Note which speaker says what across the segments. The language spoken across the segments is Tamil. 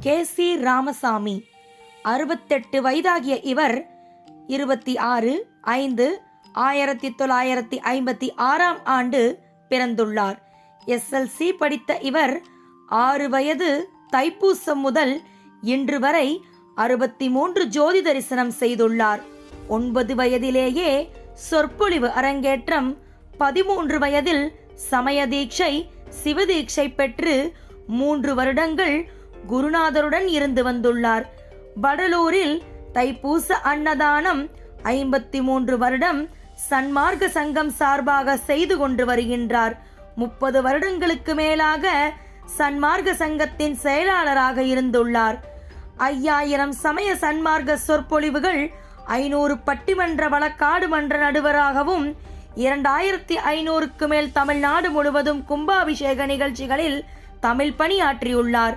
Speaker 1: K C Ramasamy. அறுபத்தெட்டு வயதாகிய இவர் இருபத்தி ஆறு ஐந்து ஆயிரத்தி தொள்ளாயிரத்தி ஐம்பத்தி ஆறாம் ஆண்டு பிறந்துள்ளார். எஸ்எல்சி படித்த இவர் ஆறு வயது தைப்பூசம் முதல் இன்று வரை அறுபத்தி மூன்று ஜோதி தரிசனம் செய்துள்ளார். ஒன்பது வயதிலேயே சொற்பொழிவு அரங்கேற்றம் பதிமூன்று வயதில் சமய தீட்சை சிவதீட்சை பெற்று மூன்று வருடங்கள் குருநாதருடன் இருந்து வந்துள்ளார். வடலூரில் தைப்பூச அன்னதானம் ஐம்பத்தி மூன்று வருடம் சன்மார்க்க சங்கம் சார்பாக செய்து கொண்டு வருகின்றார். முப்பது வருடங்களுக்கு மேலாக சன்மார்க்க சங்கத்தின் செயலாளராக இருந்துள்ளார். ஐயாயிரம் சமய சன்மார்க்க சொற்பொழிவுகள் ஐநூறு பட்டிமன்ற வழக்காடு மன்ற நடுவராகவும் இரண்டாயிரத்தி ஐநூறுக்கு மேல் தமிழ்நாடு முழுவதும் கும்பாபிஷேக நிகழ்ச்சிகளில் தமிழ் பணியாற்றியுள்ளார்.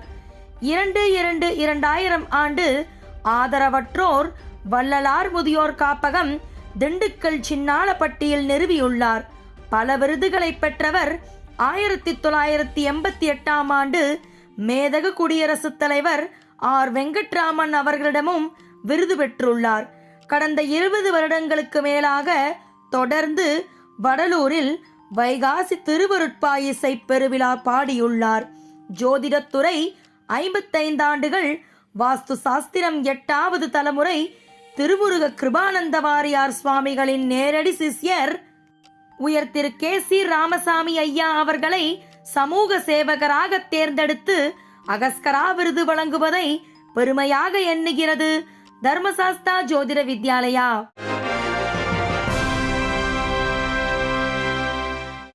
Speaker 1: இரண்டு இரண்டு இரண்டாயிரம் ஆண்டு ஆதரவற்றோர் வள்ளலார் முதியோர் காப்பகம் திண்டுக்கல் சின்னாளப்பட்டியில் நிறுவியுள்ளார். பல விருதுகளை பெற்றவர் ஆயிரத்தி தொள்ளாயிரத்தி எண்பத்தி எட்டாம் ஆண்டு மேதகு குடியரசுத் தலைவர் ஆர். வெங்கட்ராமன் அவர்களிடமும் விருது பெற்றுள்ளார். கடந்த இருபது வருடங்களுக்கு மேலாக தொடர்ந்து வடலூரில் வைகாசி திருவருட்பாயிசை பெருவிழா பாடியுள்ளார். ஜோதிடத்துறை ஐம்பத்தைந்து ஆண்டுகள். வாஸ்து சாஸ்திரம் எட்டாவது தலைமுறை. திருமுருக கிருபானந்த வாரியார் சுவாமிகளின் நேரடி சிஷ்யர். உயர் திரு கே சி ராமசாமி ஐயா அவர்களை சமூக சேவகராக தேர்ந்தெடுத்து அகஸ்கரா விருது வழங்குவதை பெருமையாக எண்ணுகிறது. தர்மசாஸ்தா ஜோதிட வித்யாலயா.